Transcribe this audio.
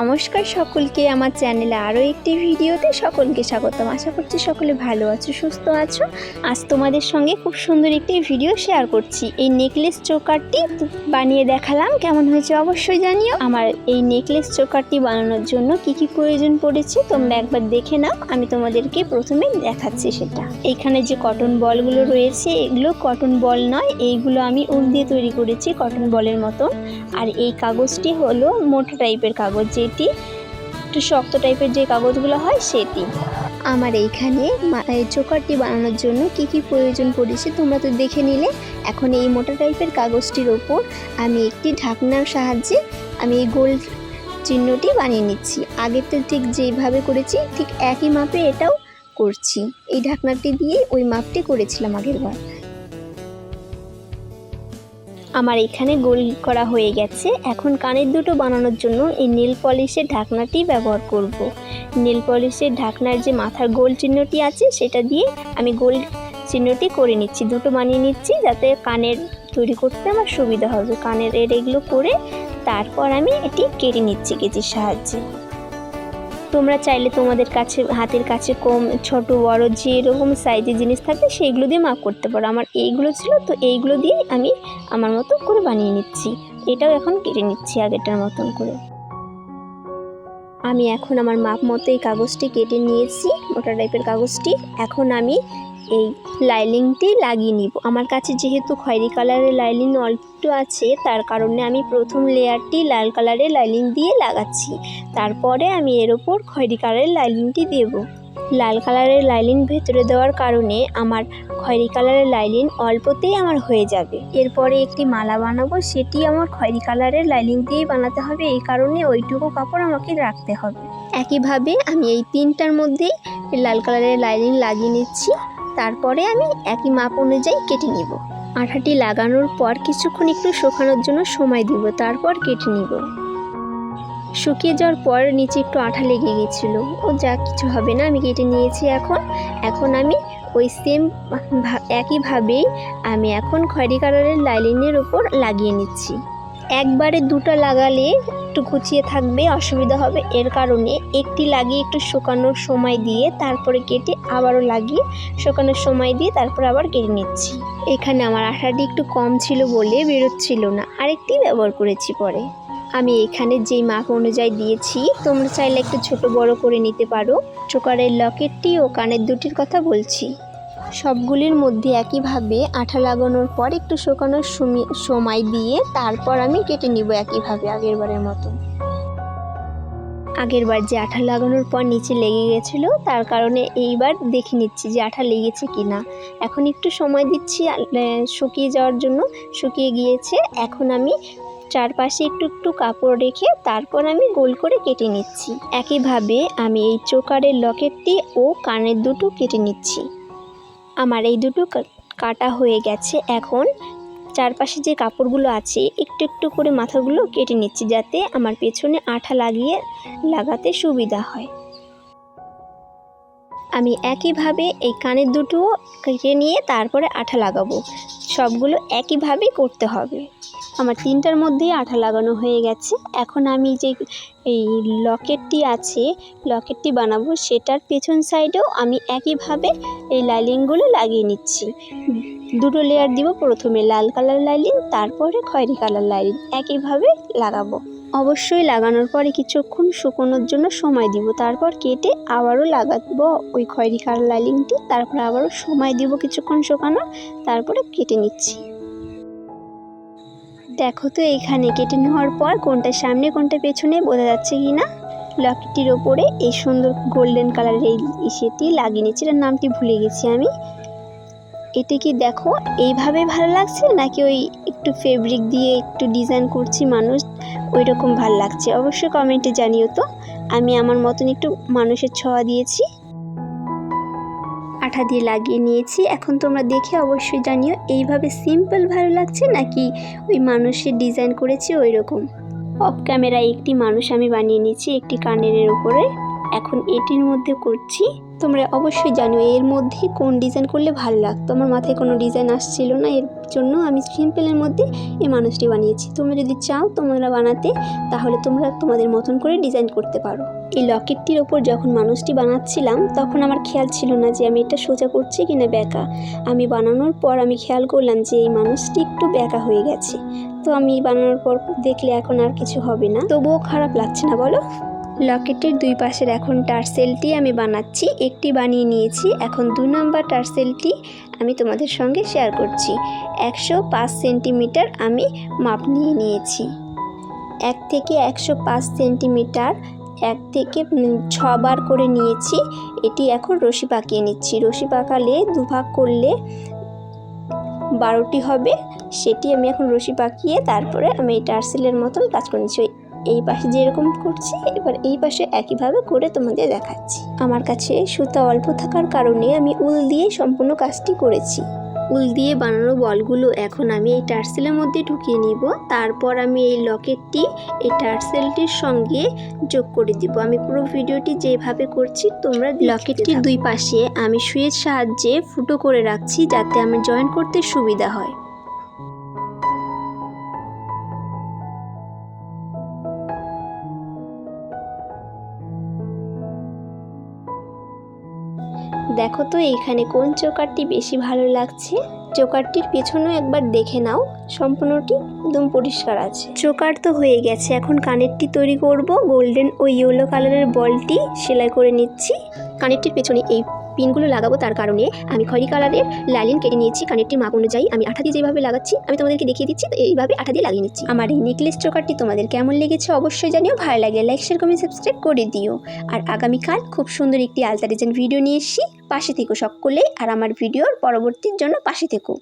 নমস্কার সকলকে, আমার চ্যানেলে আরও একটি ভিডিওতে সকলকে স্বাগতম। আশা করছি সকলে ভালো আছো, সুস্থ আছো। আজ তোমাদের সঙ্গে খুব সুন্দর একটি ভিডিও শেয়ার করছি। এই নেকলেস চোকারটি বানিয়ে দেখালাম, কেমন হয়েছে অবশ্যই জানিও। আমার এই নেকলেস চোকারটি বানানোর জন্য কি কি প্রয়োজন পড়েছে, তোমরা একবার দেখে নাও। আমি তোমাদেরকে প্রথমে দেখাচ্ছি সেটা। এইখানে যে কটন বলগুলো রয়েছে, এগুলো কটন বল নয়, এইগুলো আমি উল দিয়ে তৈরি করেছি কটন বলের মতন। আর এই কাগজটি হলো মোটা টাইপের কাগজ যেটি একটু শক্ত টাইপের যে কাগজগুলো হয় সেটি। আমার এইখানে চোকারটি বানানোর জন্য কি কি প্রয়োজন পড়েছে তোমরা তো দেখে নিলে। এখন এই মোটা টাইপের কাগজটির ওপর আমি একটি ঢাকনার সাহায্যে আমি এই গোল চিহ্নটি বানিয়ে নিচ্ছি। আগের তো ঠিক যেভাবে করেছি, ঠিক একই মাপে এটাও করছি। এই ঢাকনাটি দিয়ে ওই মাপটি করেছিলাম আগের বার আমার এখানে গোল করা হয়ে গেছে। এখন কানের দুটো বানানোর জন্য এই নীল পলিশের ঢাকনাটি ব্যবহার করব। নীল পলিশের ঢাকনার যে মাথার গোল চিহ্নটি আছে, সেটা দিয়ে আমি গোল চিহ্নটি করে নিচ্ছি। দুটো বানিয়ে নিচ্ছি যাতে কানের তৈরি করতে আমার সুবিধা হবে। কানের এর এগুলো করে তারপর আমি এটি কেটে নিচ্ছি কেচির সাহায্যে। তোমরা চাইলে তোমাদের কাছে, হাতের কাছে কম, ছোট, বড় যেরকম সাইজের জিনিস থাকে সেইগুলো দিয়ে মাপ করতে পারো। আমার এইগুলো ছিল, তো এইগুলো দিয়ে আমি আমার মতো করে বানিয়ে নিচ্ছি। এটাও এখন কেটে নিচ্ছি আগেরটার মতন করে। আমি এখন আমার মাপ মতো এই কাগজটি কেটে নিয়েছি, মোটা টাইপের কাগজটি। এখন আমি এই লাইলিংটি লাগিয়ে নিব। আমার কাছে যেহেতু খয়েরি কালারের লাইলিং অল্প আছে, তার কারণে আমি প্রথম লেয়ারটি লাল কালারের লাইলিং দিয়ে লাগাচ্ছি। তারপরে আমি এর ওপর খয়েরি কালারের লাইলিংটি দেব। লাল কালারের লাইলিন ভেতরে দেওয়ার কারণে আমার খয়েরি কালারের লাইলিন অল্পতেই আমার হয়ে যাবে। এরপরে একটি মালা বানাবো, সেটি আমার খয়েরি কালারের লাইলিং দিয়েই বানাতে হবে। এই কারণে ওইটুকু কাপড় আমাকে রাখতে হবে। একইভাবে আমি এই তিনটার মধ্যেই লাল কালারের লাইলিং লাগিয়ে নিচ্ছি। তারপরে আমি একই মাপ অনুযায়ী কেটে নিব। আঠাটি লাগানোর পর কিছুক্ষণ একটু শুকানোর জন্য সময় দিব, তারপর কেটে নিব। শুকিয়ে যাওয়ার পর নিচে একটু আঠা লেগে গেছিল। ও যা কিছু হবে না, আমি কেটে নিয়েছি এখন। এখন আমি ওই সেম একইভাবেই আমি এখন খয়েরি কালারের লাইলিনের ওপর লাগিয়ে নিচ্ছি। একবারে দুটো লাগালে একটু কুচিয়ে থাকবে, অসুবিধা হবে। এর কারণে একটি লাগিয়ে একটু শুকানোর সময় দিয়ে তারপরে কেটে আবারও লাগিয়ে শুকানোর সময় দিয়ে তারপর আবার কেটে নিচ্ছি। এখানে আমার আঠাটি একটু কম ছিল বলে বেরোচ্ছিল না। আরেকটি ব্যবহার করেছি পরে। আমি এখানে যেই মাপ অনুযায়ী দিয়েছি, তোমরা চাইলে একটু ছোট বড় করে নিতে পারো। চোকারের লকেটটি ও কানের দুটির কথা বলছি। সবগুলির মধ্যে একইভাবে আঠা লাগানোর পর একটু শুকানোর সুমি- সময় দিয়ে তারপর আমি কেটে নিব একইভাবে আগেরবারের মতো। আগেরবার যে আঠা লাগানোর পর নিচে লেগে গেছিল, তার কারণে এইবার দেখে নিচ্ছি যে আঠা লেগেছে কি না এখন একটু সময় দিচ্ছি শুকিয়ে যাওয়ার জন্য। শুকিয়ে গিয়েছে, এখন আমি চারপাশে একটু একটু কাপড় রেখে তারপর আমি গোল করে কেটে নিচ্ছি। একইভাবে আমি এই চোকারের লকেটটি ও কানের দুটো কেটে নিচ্ছি। আমার এই দুটো কাটা হয়ে গেছে। এখন চারপাশে যে কাপড়গুলো আছে, একটু একটু করে মাথাগুলো কেটে নিচ্ছি যাতে আমার পেছনে আঠা লাগিয়ে লাগাতে সুবিধা হয়। আমি একইভাবে এই কানের দুটো কেটে নিয়ে তারপরে আঠা লাগাবো। সবগুলো একইভাবেই করতে হবে। আমার তিনটার মধ্যেই আঠা লাগানো হয়ে গেছে। এখন আমি যে এই লকেটটি আছে, লকেটটি বানাবো, সেটার পেছন সাইডেও আমি একইভাবে এই লাইলিংগুলো লাগিয়ে নিচ্ছি। দুটো লেয়ার দিব, প্রথমে লাল কালার লাইলিং, তারপরে খয়েরি কালার লাইলিং, একইভাবে লাগাবো। অবশ্যই লাগানোর পরে কিছুক্ষণ শুকোনোর জন্য সময় দিব, তারপর কেটে আবারও লাগাবো ওই খয়েরি কালার লাইলিংটি, তারপর আবারও সময় দিব কিছুক্ষণ শুকানোর, তারপরে কেটে নিচ্ছি। দেখো তো এইখানে কেটে নেওয়ার পর কোনটা সামনে, কোনটা পেছনে বোঝা যাচ্ছে কি না? লকেটটির ওপরে এই সুন্দর গোল্ডেন কালারের এই ইসেটি লাগিয়ে নিচ্ছি এটার নামটি ভুলে গেছি আমি। এটা কি দেখো এইভাবে ভালো লাগছে নাকি ওই একটু ফেব্রিক দিয়ে একটু ডিজাইন করছি মানুষ ওই রকম ভালো লাগছে? অবশ্যই কমেন্টে জানিও তো। আমি আমার মতন একটু মানুষের ছোঁয়া দিয়েছি। আঠা দিয়ে লাগিয়ে নিয়েছি। এখন তোমরা দেখে অবশ্যই জানিও, এইভাবে সিম্পল ভালো লাগছে নাকি ওই মানুষের ডিজাইন করেছি ওই রকম অফ ক্যামেরায় একটি মানুষ আমি বানিয়ে নিয়েছি, একটি কানের উপরে। এখন এটির মধ্যে করছি। তোমরা অবশ্যই জানো এর মধ্যে কোন ডিজাইন করলে ভালো লাগতো? আমার মাথায় কোনো ডিজাইন আসছিল না, এর জন্য আমি সিম্পলের মধ্যে এই মানুষটি বানিয়েছি। তোমরা যদি চাও তোমরা বানাতে, তাহলে তোমরা তোমাদের মতন করে ডিজাইন করতে পারো। এই লকেটটির ওপর যখন মানুষটি বানাচ্ছিলাম, তখন আমার খেয়াল ছিল না যে আমি এটা সোজা করছি কিনা ব্যাকা আমি বানানোর পর আমি খেয়াল করলাম যে এই মানুষটি একটু ব্যাকা হয়ে গেছে। তো আমি বানানোর পর দেখলে এখন আর কিছু হবে না। তবুও খারাপ লাগছে না, বলো? লকেটের দুই পাশের এখন টার্সেলটি আমি বানাচ্ছি, একটি বানিয়ে নিয়েছি, এখন দু নম্বর টার্সেলটি আমি তোমাদের সঙ্গে শেয়ার করছি। একশো পাঁচ সেন্টিমিটার আমি মাপ নিয়ে নিয়েছি। এক থেকে একশো পাঁচ সেন্টিমিটার, এক থেকে ছবার করে নিয়েছি। এটি এখন রশি পাকিয়ে নিচ্ছি। রশি পাকালে দুভাগ করলে বারোটি হবে। সেটি আমি এখন রশি পাকিয়ে তারপরে আমি এই টার্সেলের মতন কাজ করে নিচ্ছি। এই পাশে যেরকম করছি এবার এই পাশে একইভাবে করে তোমাদের দেখাচ্ছি। আমার কাছে সুতা অল্প থাকার কারণে আমি উল দিয়ে সম্পূর্ণ কাজটি করেছি। উল দিয়ে বানানো বলগুলো এখন আমি এই টার্সেলের মধ্যে ঢুকিয়ে নিব। তারপর আমি এই লকেটটি এই টার্সেলটির সঙ্গে যোগ করে দিব। আমি পুরো ভিডিওটি যেভাবে করছি তোমরা লকেটটির দুই পাশে আমি সুয়ের সাহায্যে ফুটো করে রাখছি যাতে আমি জয়েন করতে সুবিধা হয়। দেখো তো এইখানে কোন চোকারটি বেশি ভালো লাগছে? চোকারটির পেছনেও একবার দেখে নাও। সম্পূর্ণটি একদম পরিষ্কার আছে। চোকার তো হয়ে গেছে, এখন কানেরটি তৈরি করব। গোল্ডেন ও ইয়েলো কালারের বলটি সেলাই করে নিচ্ছি। কানেরটির পেছনে এই পিনগুলো লাগাবো তার কারণে আমি খয়রি কালারের লাইলিন কেটে নিয়েছি কানেরটির মাপ অনুযায়ী। আমি আঠা দিয়ে যেভাবে লাগাচ্ছি, আমি তোমাদেরকে দেখিয়ে দিচ্ছি এইভাবে আঠা দিয়ে লাগিয়ে নিচ্ছি। আমার এই নেকলেস চোকারটি তোমাদের কেমন লেগেছে অবশ্যই জানিও, ভালো লাগে লাইক শেয়ার কমেন্ট সাবস্ক্রাইব করে দিও। আর আগামীকাল খুব সুন্দর একটি আলতা ডিজাইন ভিডিও নিয়ে এসছি, পাশে থেকো সকলেই আর আমার ভিডিওর পরবর্তীর জন্য পাশে থেকো।